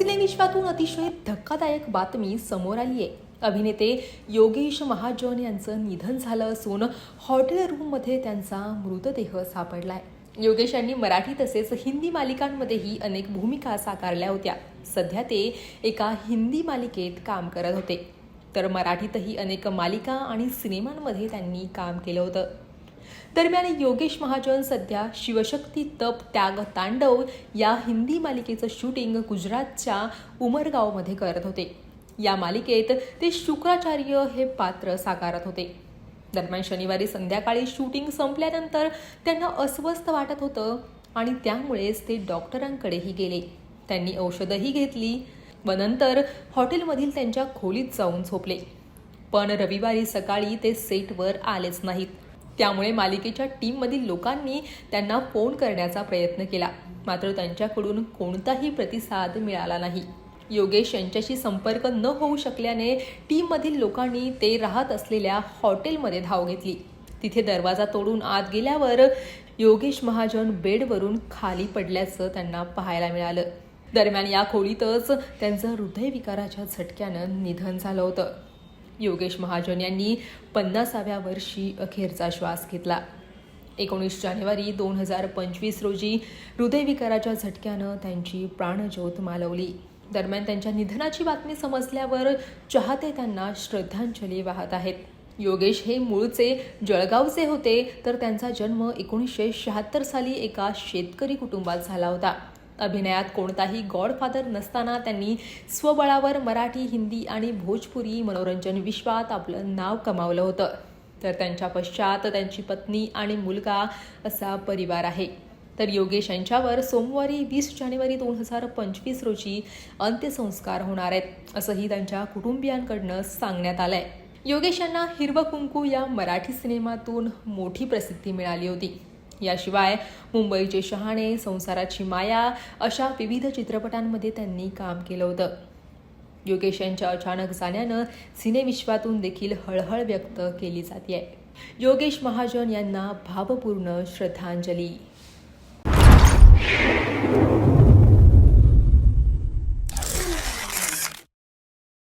सिनेविश्वातून अतिशय धक्कादायक बातमी समोर आली आहे अभिनेते योगेश महाजन यांचं निधन झालं असून हॉटेल रूममध्ये त्यांचा मृतदेह सापडलाय. योगेश यांनी मराठी तसेच हिंदी मालिकांमध्येही अनेक भूमिका साकारल्या होत्या. सध्या ते एका हिंदी मालिकेत काम करत होते. तर मराठीतही अनेक मालिका आणि सिनेमांमध्ये त्यांनी काम केलं होतं. दरम्यान योगेश महाजन सध्या शिवशक्ती तप त्याग तांडव या हिंदी मालिकेचं शूटिंग गुजरातच्या उमरगावमध्ये करत होते. या मालिकेत ते शुक्राचार्य हे पात्र साकारत होते. दरम्यान शनिवारी संध्याकाळी शूटिंग संपल्यानंतर त्यांना अस्वस्थ वाटत होतं आणि त्यामुळेच ते डॉक्टरांकडेही गेले. त्यांनी औषधही घेतली व नंतर हॉटेलमधील त्यांच्या खोलीत जाऊन झोपले. पण रविवारी सकाळी ते सेटवर आलेच नाहीत. त्यामुळे मालिकेच्या टीममधील लोकांनी त्यांना फोन करण्याचा प्रयत्न केला. मात्र त्यांच्याकडून कोणताही प्रतिसाद मिळाला नाही. योगेश यांच्याशी संपर्क न होऊ शकल्याने टीममधील लोकांनी ते राहत असलेल्या हॉटेलमध्ये धाव घेतली. तिथे दरवाजा तोडून आत गेल्यावर योगेश महाजन बेडवरून खाली पडल्याचं त्यांना पाहायला मिळालं. दरम्यान या खोलीतच त्यांचं हृदयविकाराच्या झटक्यानं निधन झालं होतं. योगेश महाजन यांनी पन्नासाव्या वर्षी अखेरचा श्वास घेतला. एकोणीस जानेवारी दोन हजार पंचवीस रोजी हृदयविकाराच्या झटक्यानं त्यांची प्राणज्योत मालवली. दरम्यान त्यांच्या निधनाची बातमी समजल्यावर चाहते त्यांना श्रद्धांजली वाहत आहेत. योगेश हे मूळचे जळगावचे होते तर त्यांचा जन्म एकोणीसशे शहात्तर साली एका शेतकरी कुटुंबात झाला होता. अभिनयात कोणताही गॉडफादर नसताना त्यांनी स्वबळावर मराठी हिंदी आणि भोजपुरी मनोरंजन विश्वात आपलं नाव कमावलं होतं. तर त्यांच्या पश्चात त्यांची पत्नी आणि मुलगा असा परिवार आहे. तर योगेश यांच्यावर सोमवारी वीस जानेवारी दोन हजार पंचवीस रोजी अंत्यसंस्कार होणार आहेत असंही त्यांच्या कुटुंबियांकडनं सांगण्यात आलंय. योगेश यांना हिरवं कुंकू या मराठी सिनेमातून मोठी प्रसिद्धी मिळाली होती. याशिवाय मुंबईचे शहाणे संसाराची माया अशा विविध चित्रपटांमध्ये त्यांनी काम केलं होतं. योगेश यांच्या अचानक जाण्यानं सिनेविश्वातून देखील हळहळ व्यक्त केली जाते योगेश महाजन यांना भावपूर्ण श्रद्धांजली.